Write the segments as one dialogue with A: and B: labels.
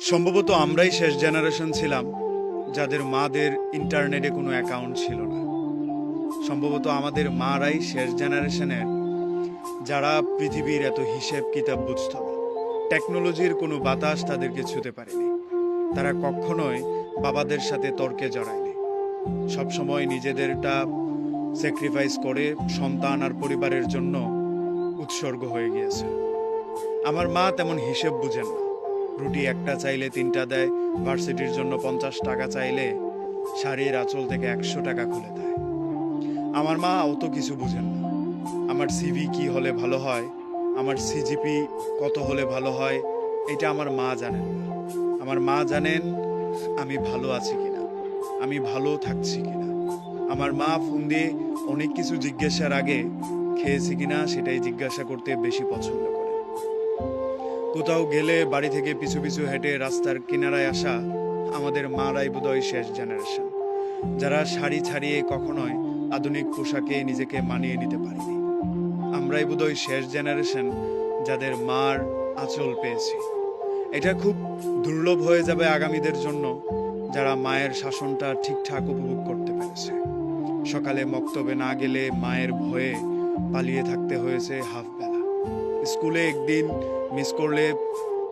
A: সম্ভবত আমরাই শেষ জেনারেশন ছিলাম, যাদের মাদের ইন্টারনেটে কোনো অ্যাকাউন্ট ছিল না। সম্ভবত আমাদের মারাই শেষ জেনারেশনের, যারা পৃথিবীর এত হিসেব কিতাব বুঝত না। টেকনোলজির কোনো বাতাস তাদেরকে ছুতে পারেনি। তারা কখনোই বাবাদের সাথে তর্কে জড়ায়নি। সবসময় নিজেদেরটা স্যাক্রিফাইস করে সন্তান আর পরিবারের জন্য উৎসর্গ হয়ে গিয়েছে। আমার মা তেমন হিসেব বুঝেন না। রুটি একটা চাইলে তিনটা দেয় ভার্সিটির জন্য পঞ্চাশ টাকা চাইলে শাড়ির আঁচল থেকে একশো টাকা খুলে দেয়। আমার মা অত কিছু বুঝেন না। আমার সিভি কি হলে ভালো হয়, আমার সিজিপি কত হলে ভালো হয়, এটা আমার মা জানেন না। আমার মা জানেন আমি ভালো আছি কিনা, আমি ভালো থাকছি কিনা। আমার মা ফোন দিয়ে অনেক কিছু জিজ্ঞাসার আগে খেয়েছি কিনা সেটাই জিজ্ঞাসা করতে বেশি পছন্দ করে। কোথাও গেলে বাড়ি থেকে পিছু পিছু হেঁটে রাস্তার কিনারায় আসা আমাদের মারাই বোধহয় শেষ জেনারেশন, যারা শাড়ি ছাড়িয়ে কখনোই আধুনিক পোশাকে নিজেকে মানিয়ে নিতে পারেনি। আমরাই বোধহয় শেষ জেনারেশন যাদের মার আঁচল পেয়েছি। এটা খুব দুর্লভ হয়ে যাবে আগামীদের জন্য যারা মায়ের শাসনটা ঠিকঠাক উপভোগ করতে পেরেছে। সকালে মক্তবে না গেলে মায়ের ভয়ে পালিয়ে থাকতে হয়েছে হাফ স্কুলে একদিন মিস করলে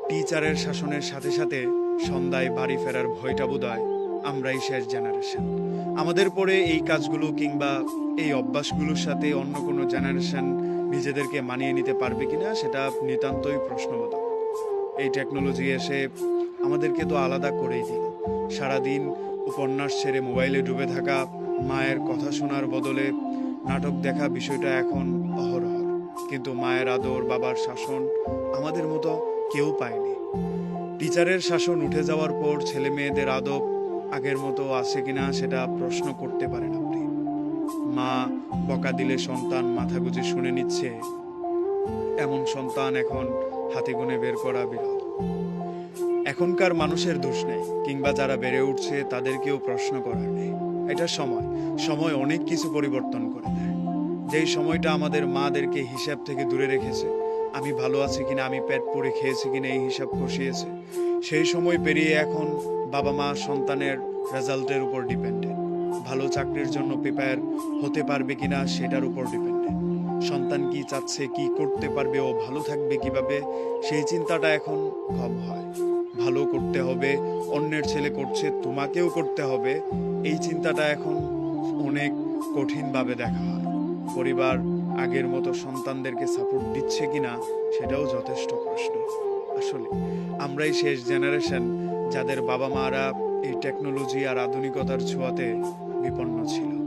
A: টিচারের শাসনের সাথে সাথে সন্ধ্যায় বাড়ি ফেরার ভয়টা বোধহয় আমরাই শেষ জেনারেশন আমাদের পরে এই কাজগুলো কিংবা এই অভ্যাসগুলোর সাথে অন্য কোনো জেনারেশন নিজেদেরকে মানিয়ে নিতে পারবে কিনা সেটা নিতান্তই প্রশ্নবোধক। এই টেকনোলজি এসে আমাদেরকে তো আলাদা করেই দিল। সারাদিন উপন্যাস ছেড়ে মোবাইলে ডুবে থাকা, মায়ের কথা শোনার বদলে নাটক দেখা বিষয়টা এখন অহরহ। কিন্তু মায়ের আদর, বাবার শাসন আমাদের মতো কেউ পায়নি। টিচারের শাসন উঠে যাওয়ার পর ছেলে মেয়েদের আদব আগের মতো আছে কিনা সেটা প্রশ্ন করতে পারেন আপনি। মা বকা দিলে সন্তান মাথা গুজে শুনে নিচ্ছে। এমন সন্তান এখন হাতে গুনে বের করা বিরল। এখনকার মানুষের দোষ নেই, কিংবা যারা বেড়ে উঠছে তাদেরকেও প্রশ্ন করার নেই। এটা সময়। সময় অনেক কিছু পরিবর্তন করে দেয়। যেই সময়টা আমাদের মাদেরকে হিসাব থেকে দূরে রেখেছে, আমি ভালো আছি কিনা, আমি পেট পরে খেয়েছি কিনা এই হিসাব কষিয়েছে সেই সময় পেরিয়ে এখন বাবা মা সন্তানের রেজাল্টের উপর ডিপেন্ডেন্ট। ভালো চাকরির জন্য প্রিপেয়ার হতে পারবে কিনা সেটার উপর ডিপেন্ডেন্ট। সন্তান কি চাচ্ছে, কি করতে পারবে, ও ভালো থাকবে কীভাবে, সেই চিন্তাটা এখন কম হয়। ভালো করতে হবে, অন্যের ছেলে করছে, তোমাকেও করতে হবে, এই চিন্তাটা এখন অনেক কঠিনভাবে দেখা হয়। পরিবার আগের মতো সন্তানদেরকে সাপোর্ট দিচ্ছে কিনা সেটাও যথেষ্ট প্রশ্ন। আসলে আমরাই শেষ জেনারেশন যাদের বাবা মারা এই টেকনোলজি আর আধুনিকতার ছোঁয়াতে বিপন্ন ছিল।